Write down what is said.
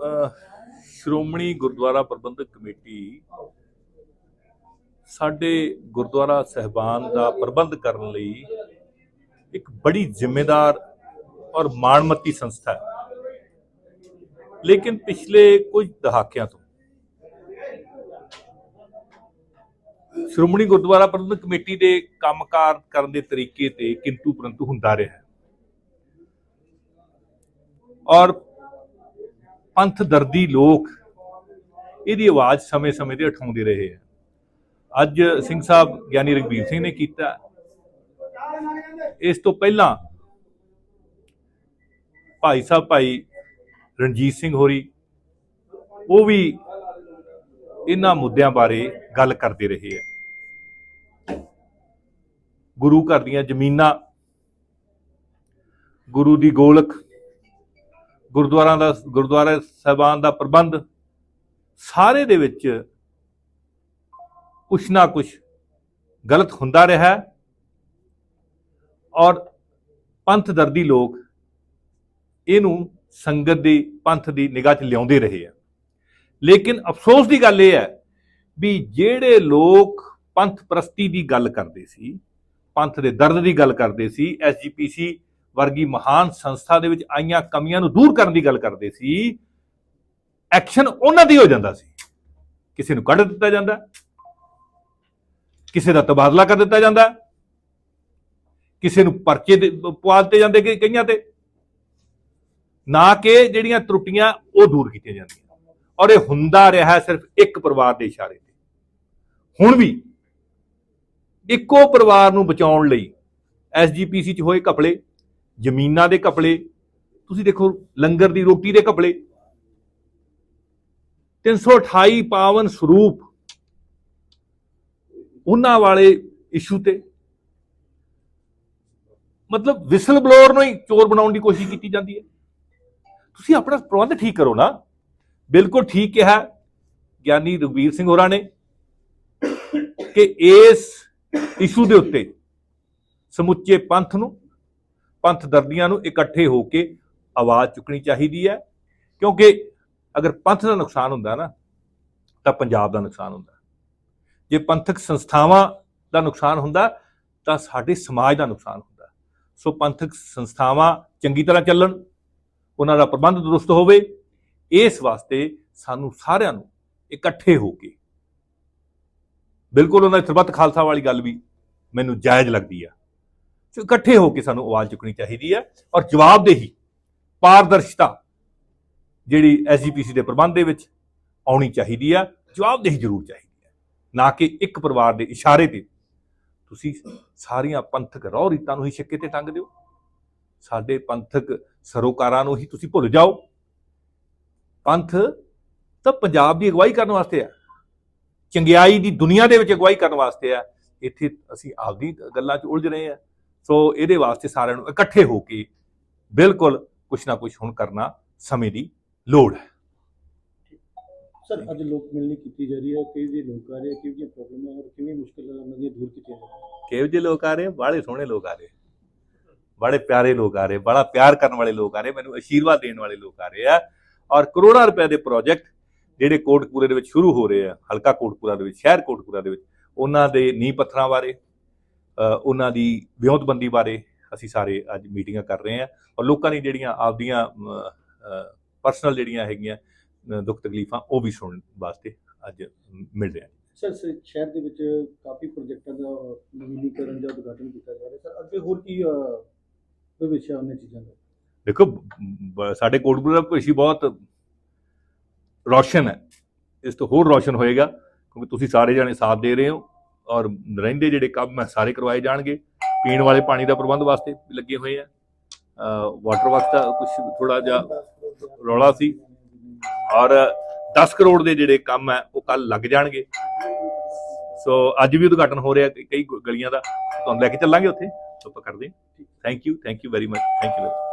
ਸ਼੍ਰੋਮਣੀ ਗੁਰਦੁਆਰਾ ਪ੍ਰਬੰਧਕ committee ਸਾਡੇ ਗੁਰਦੁਆਰਾ ਸਹਿਬਾਨ ਦਾ ਪ੍ਰਬੰਧ ਕਰਨ ਲਈ ਇੱਕ ਬੜੀ ਜ਼ਿੰਮੇਦਾਰ ਔਰ ਮਾਣਮੱਤੀ ਸੰਸਥਾ ਹੈ। ਲੇਕਿਨ ਪਿਛਲੇ ਕੁਝ ਦਹਾਕਿਆਂ ਤੋਂ ਸ਼੍ਰੋਮਣੀ ਗੁਰਦੁਆਰਾ ਪ੍ਰਬੰਧਕ ਕਮੇਟੀ ਦੇ ਕੰਮਕਾਰ ਕਰਨ ਦੇ ਤਰੀਕੇ ਤੇ ਕਿੰਤੂ ਪਰੰਤੂ ਹੁੰਦਾ ਰਿਹਾ ਹੈ। ਔਰ ਪੰਥ ਦਰਦੀ ਲੋਕ ਇਹਦੀ ਆਵਾਜ਼ ਸਮੇਂ-ਸਮੇਂ ਤੇ ਉਠਾਉਂਦੇ ਰਹੇ ਆ। ਅੱਜ ਸਿੰਘ ਸਾਹਿਬ ਗਿਆਨੀ ਰਗਵੀਰ ਸਿੰਘ ਨੇ ਕੀਤਾ। ਇਸ ਤੋਂ ਪਹਿਲਾਂ ਭਾਈ ਸਾਹਿਬ ਭਾਈ ਰਣਜੀਤ ਸਿੰਘ ਹੋਰੀ, ਉਹ ਵੀ ਇਹਨਾਂ ਮੁੱਦਿਆਂ ਬਾਰੇ ਗੱਲ ਕਰਦੇ ਰਹੇ ਆ। ਗੁਰੂ ਘਰ ਦੀਆਂ ਜ਼ਮੀਨਾਂ, ਗੁਰੂ ਦੀ ਗੋਲਕ ਗੁਰਦੁਆਰਾਂ ਦਾ, ਗੁਰਦੁਆਰਾ ਸਾਹਿਬਾਨ ਦਾ ਪ੍ਰਬੰਧ ਸਾਰੇ ਦੇ ਵਿੱਚ ਕੁਛ ਨਾ ਕੁਛ ਗਲਤ ਹੁੰਦਾ ਰਿਹਾ ਔਰ ਪੰਥ ਦਰਦੀ ਲੋਕ ਇਹਨੂੰ ਸੰਗਤ ਦੀ, ਪੰਥ ਦੀ ਨਿਗਾਹ 'ਚ ਲਿਆਉਂਦੇ ਰਹੇ ਆ। ਲੇਕਿਨ ਅਫਸੋਸ ਦੀ ਗੱਲ ਇਹ ਹੈ ਵੀ ਜਿਹੜੇ ਲੋਕ ਪੰਥ ਪ੍ਰਸਤੀ ਦੀ ਗੱਲ ਕਰਦੇ ਸੀ, ਪੰਥ ਦੇ ਦਰਦ ਦੀ ਗੱਲ ਕਰਦੇ ਸੀ ਐਸਜੀਪੀਸੀ ਵਰਗੀ ਮਹਾਨ ਸੰਸਥਾ ਦੇ ਵਿੱਚ ਆਈਆਂ ਕਮੀਆਂ ਨੂੰ ਦੂਰ ਕਰਨ ਦੀ ਗੱਲ ਕਰਦੇ ਸੀ, ਐਕਸ਼ਨ ਉਹਨਾਂ ਦੀ ਹੋ ਜਾਂਦਾ ਸੀ। ਕਿਸੇ ਨੂੰ ਕੱਢ ਦਿੱਤਾ ਜਾਂਦਾ, ਕਿਸੇ ਦਾ ਤਬਾਦਲਾ ਕਰ ਦਿੱਤਾ ਜਾਂਦਾ, ਕਿਸੇ ਨੂੰ ਪਰਚੇ ਦੇ ਪਵਾ ਦਿੱਤੇ ਜਾਂਦੇ ਕਿ, ਕਈਆਂ ਤੇ। ਨਾ ਕਿ ਜਿਹੜੀਆਂ ਤਰੁੱਟੀਆਂ ਉਹ ਦੂਰ ਕੀਤੀਆਂ ਜਾਂਦੀਆਂ। ਔਰ ਇਹ ਹੁੰਦਾ ਰਿਹਾ ਸਿਰਫ ਇੱਕ ਪਰਿਵਾਰ ਦੇ ਇਸ਼ਾਰੇ ਤੇ। ਹੁਣ ਵੀ ਇੱਕੋ ਪਰਿਵਾਰ ਨੂੰ ਬਚਾਉਣ ਲਈ ਐਸਜੀਪੀਸੀ 'ਚ ਹੋਏ ਘਪਲੇ ਜ਼ਮੀਨਾਂ ਦੇ ਘਪਲੇ ਤੁਸੀਂ ਦੇਖੋ ਲੰਗਰ ਦੀ ਰੋਟੀ ਦੇ ਘਪਲੇ 328 ਪਾਵਨ ਸਰੂਪ ਉਹਨਾਂ ਵਾਲੇ ਇਸ਼ੂ ਤੇ। ਮਤਲਬ ਵਿਸਲ ਬਲੋਅਰ ਨੂੰ ਹੀ ਚੋਰ ਬਣਾਉਣ ਦੀ ਕੋਸ਼ਿਸ਼ ਕੀਤੀ ਜਾਂਦੀ ਹੈ। ਤੁਸੀਂ ਆਪਣਾ ਪ੍ਰਬੰਧ ਠੀਕ ਕਰੋ ਨਾ। ਬਿਲਕੁਲ ਠੀਕ ਕਿਹਾ ਗਿਆਨੀ ਰਘਵੀਰ ਸਿੰਘ ਹੋਰਾਂ ਨੇ ਕਿ ਇਸ ਇਸ਼ੂ ਦੇ ਉੱਤੇ ਸਮੁੱਚੇ ਪੰਥ ਨੂੰ ਪੰਥ ਦਰਦੀਆਂ ਨੂੰ ਇਕੱਠੇ ਹੋ ਕੇ ਆਵਾਜ਼ ਚੁੱਕਣੀ ਚਾਹੀਦੀ ਹੈ। ਕਿਉਂਕਿ ਅਗਰ ਪੰਥ ਦਾ ਨੁਕਸਾਨ ਹੁੰਦਾ ਨਾ, ਤਾਂ ਪੰਜਾਬ ਦਾ ਨੁਕਸਾਨ ਹੁੰਦਾ। ਜੇ ਪੰਥਕ ਸੰਸਥਾਵਾਂ ਦਾ ਨੁਕਸਾਨ ਹੁੰਦਾ, ਤਾਂ ਸਾਡੇ ਸਮਾਜ ਦਾ ਨੁਕਸਾਨ ਹੁੰਦਾ। ਸੋ ਪੰਥਕ ਸੰਸਥਾਵਾਂ ਚੰਗੀ ਤਰ੍ਹਾਂ ਚੱਲਣ, ਉਹਨਾਂ ਦਾ ਪ੍ਰਬੰਧ ਦਰੁਸਤ ਹੋਵੇ, ਇਸ ਵਾਸਤੇ ਸਾਨੂੰ ਸਾਰਿਆਂ ਨੂੰ ਇਕੱਠੇ ਹੋ ਕੇ, ਬਿਲਕੁਲ ਉਹਨਾਂ ਦੀ ਸਰਬੱਤ ਖਾਲਸਾ ਵਾਲੀ ਗੱਲ ਵੀ ਮੈਨੂੰ ਜਾਇਜ਼ ਲੱਗਦੀ ਆ। ਇਕੱਠੇ ਹੋ ਕੇ ਸਾਨੂੰ ਆਵਾਜ਼ ਚੁੱਕਣੀ ਚਾਹੀਦੀ ਹੈ ਔਰ ਜਵਾਬਦੇਹੀ, ਪਾਰਦਰਸ਼ਤਾ ਜਿਹੜੀ ਐਸਜੀਪੀਸੀ ਦੇ ਪ੍ਰਬੰਧ ਦੇ ਵਿੱਚ ਆਉਣੀ ਚਾਹੀਦੀ ਹੈ, ਜਵਾਬਦੇਹੀ ਜ਼ਰੂਰ ਚਾਹੀਦੀ ਹੈ। ਨਾ ਕਿ ਇੱਕ ਪਰਿਵਾਰ ਦੇ ਇਸ਼ਾਰੇ ਤੇ ਤੁਸੀਂ ਸਾਰੀਆਂ ਪੰਥਕ ਰੌ ਰੀਤਾਂ ਨੂੰ ਹੀ ਛਿੱਕੇ ਤੇ ਟੰਗ ਦਿਓ। ਸਾਡੇ ਪੰਥਕ ਸਰੋਕਾਰਾਂ ਨੂੰ ਹੀ ਤੁਸੀਂ ਭੁੱਲ ਜਾਓ। ਪੰਥ ਤਾਂ ਪੰਜਾਬ ਦੀ ਅਗਵਾਈ ਕਰਨ ਵਾਸਤੇ ਆ ਚੰਗਿਆਈ ਦੀ ਦੁਨੀਆ ਦੇ ਵਿੱਚ ਅਗਵਾਈ ਕਰਨ ਵਾਸਤੇ ਆ ਇੱਥੇ ਅਸੀਂ ਆਪਦੀ ਗੱਲਾਂ 'ਚ ਉਲਝ ਰਹੇ ਆ ਸੋ ਇਹਦੇ ਵਾਸਤੇ ਸਾਰਿਆਂ ਨੂੰ ਇਕੱਠੇ ਹੋ ਕੇ ਬਿਲਕੁਲ ਕੁਛ ਨਾ ਕੁਛ ਹੁਣ ਕਰਨਾ ਸਮੇਂ ਦੀ ਲੋੜ ਹੈ। ਸਰ ਅੱਜ ਲੋਕ ਮਿਲਣੀ ਕੀਤੀ ਜਾ ਰਹੀ ਹੈ ਕਈ ਜਿਹੇ ਲੋਕ ਆ ਰਹੇ ਕਿਹੋ ਜਿਹੀਆਂ ਪ੍ਰੋਬਲਮ ਹੈ ਔਰ ਕਿਵੇਂ ਮੁਸ਼ਕਿਲਾਂ ਉਹਨਾਂ ਦੀਆਂ ਦੂਰ ਕੀਤੀਆਂ ਕਿਹੋ ਜਿਹੇ ਲੋਕ ਆ ਰਹੇ ਬੜੇ ਸੋਹਣੇ ਲੋਕ ਆ ਰਹੇ ਬੜੇ ਪਿਆਰੇ ਲੋਕ ਆ ਰਹੇ ਬੜਾ ਪਿਆਰ ਕਰਨ ਵਾਲੇ ਲੋਕ ਆ ਰਹੇ ਮੈਨੂੰ ਅਸ਼ੀਰਵਾਦ ਦੇਣ ਵਾਲੇ ਲੋਕ ਆ ਰਹੇ ਆ ਔਰ ਕਰੋੜਾਂ ਰੁਪਏ ਦੇ ਪ੍ਰੋਜੈਕਟ ਜਿਹੜੇ ਕੋਟਕਪੂਰੇ ਦੇ ਵਿੱਚ ਸ਼ੁਰੂ ਹੋ ਰਹੇ ਆ ਹਲਕਾ ਕੋਟਕਪੂਰਾ ਦੇ ਵਿੱਚ ਸ਼ਹਿਰ ਕੋਟਕਪੂਰਾ ਦੇ ਵਿੱਚ ਉਹਨਾਂ ਦੇ ਨੀਂਹ ਪੱਥਰਾਂ ਬਾਰੇ ਉਹਨਾਂ ਦੀ ਵਿਉਂਤਬੰਦੀ ਬਾਰੇ ਅਸੀਂ ਸਾਰੇ ਅੱਜ ਮੀਟਿੰਗਾਂ ਕਰ ਰਹੇ ਆ ਔਰ ਲੋਕਾਂ ਦੀ ਜਿਹੜੀਆਂ ਆਪਦੀਆਂ ਪਰਸਨਲ ਜਿਹੜੀਆਂ ਹੈਗੀਆਂ ਦੁੱਖ ਤਕਲੀਫਾਂ ਉਹ ਵੀ ਸੁਣਨ ਵਾਸਤੇ ਅੱਜ ਮਿਲ ਰਹੇ ਆ ਸਰ ਸ਼ਹਿਰ ਦੇ ਵਿੱਚ ਕਾਫੀ ਪ੍ਰੋਜੈਕਟਾਂ ਦਾ ਨਵੀਨੀਕਰਨ ਜਾਂ ਉਦਘਾਟਨ ਕੀਤਾ ਜਾ ਰਿਹਾ। ਸਰ ਅੱਗੇ ਹੋਰ ਕੀ ਭਵਿੱਖ ਹੈ ਉਹਨਾਂ ਚੀਜ਼ਾਂ ਦਾ? ਦੇਖੋ ਸਾਡੇ ਕੋਟਕਪੂਰਾ ਦਾ ਭਵਿੱਖ ਬਹੁਤ ਰੌਸ਼ਨ ਹੈ। ਇਸ ਤੋਂ ਹੋਰ ਰੌਸ਼ਨ ਹੋਏਗਾ ਕਿਉਂਕਿ ਤੁਸੀਂ ਸਾਰੇ ਜਾਣੇ ਸਾਥ ਦੇ ਰਹੇ ਹੋ। ਔਰ ਰਹਿੰਦੇ ਜਿਹੜੇ ਕੰਮ ਹੈ ਸਾਰੇ ਕਰਵਾਏ ਜਾਣਗੇ। ਪੀਣ ਵਾਲੇ ਪਾਣੀ ਦਾ ਪ੍ਰਬੰਧ ਵਾਸਤੇ ਲੱਗੇ ਹੋਏ ਆ। ਵਾਟਰ ਵਰਕਸ ਦਾ ਕੁਝ ਥੋੜਾ ਜਿਹਾ ਰੌਲਾ ਸੀ। ਔਰ 10 ਕਰੋੜ ਦੇ ਜਿਹੜੇ ਕੰਮ ਹੈ ਉਹ ਕੱਲ ਲੱਗ ਜਾਣਗੇ। ਸੋ ਅੱਜ ਵੀ ਉਦਘਾਟਨ ਹੋ ਰਿਹਾ ਕਈ- ਗਲੀਆਂ ਦਾ। ਤੁਹਾਨੂੰ ਲੈ ਕੇ ਚੱਲਾਂਗੇ ਉੱਥੇ। ਆਪਾਂ ਕਰਦੇ thank you thank you very much thank you